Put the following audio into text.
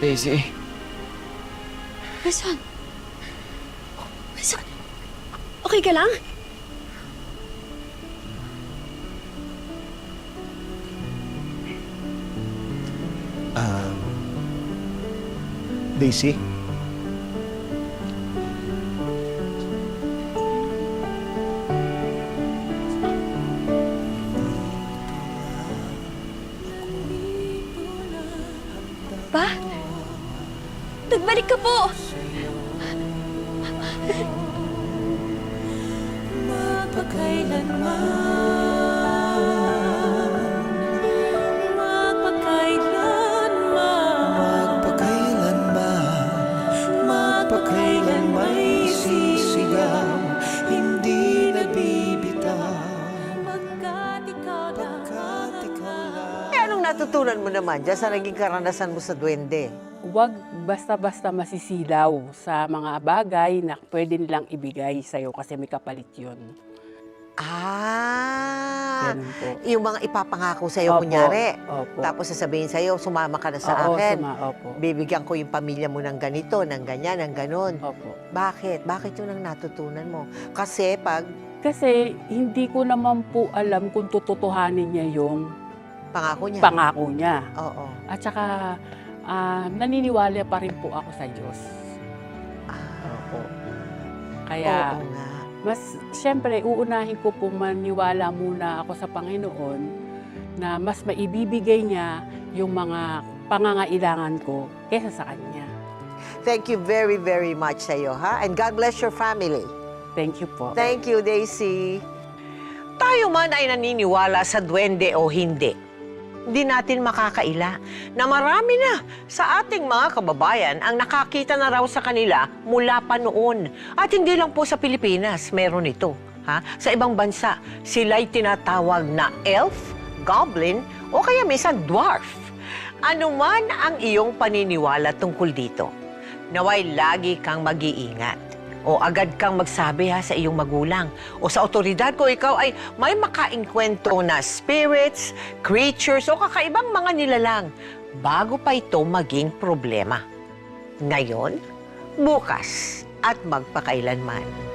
Daisy, Wilson! Wilson! Okay ka lang? Um, Daisy? Pa? Nagbalik ka po! Magpakailanman, magpakailan may sisigaw, hindi nabibitaw. Pagkat ikaw lang. Eh, anong natutunan mo naman dyan sa naging karanasan mo sa duwende? Huwag basta-basta masisilaw sa mga bagay na pwede nilang ibigay sa'yo kasi may kapalit yun. Ah, Ganun po. yung mga ipapangako sa'yo, Opo, kunyari. Opo. Tapos sasabihin sa'yo, sumama ka na sa Oo, akin. suma- opo. Bibigyan ko yung pamilya mo ng ganito, ng ganyan, ng ganon. Opo. Bakit? Bakit yun ang natutunan mo? Kasi pag Kasi hindi ko naman po alam kung tututuhanin niya yung pangako niya. pangako niya. Oo. At saka ah, naniniwala pa rin po ako sa Diyos. Ah, Opo. Kaya oo nga. mas siyempre uunahin ko po maniwala muna ako sa Panginoon na mas maibibigay niya yung mga pangangailangan ko kesa sa Kanya. Thank you very, very much sa'yo, ha? And God bless your family. Thank you po. Thank you, Daisy. Tayo man ay naniniwala sa duwende o hindi, hindi natin makakaila na marami na sa ating mga kababayan ang nakakita na raw sa kanila mula pa noon. At hindi lang po sa Pilipinas, meron ito. Ha? Sa ibang bansa, sila'y tinatawag na elf, goblin, o kaya minsan dwarf. Ano man ang iyong paniniwala tungkol dito, naway lagi kang mag-iingat o agad kang magsabi ha sa iyong magulang o sa otoridad ko ikaw ay may makaing na spirits, creatures o kakaibang mga nilalang bago pa ito maging problema. Ngayon, bukas at magpakailanman.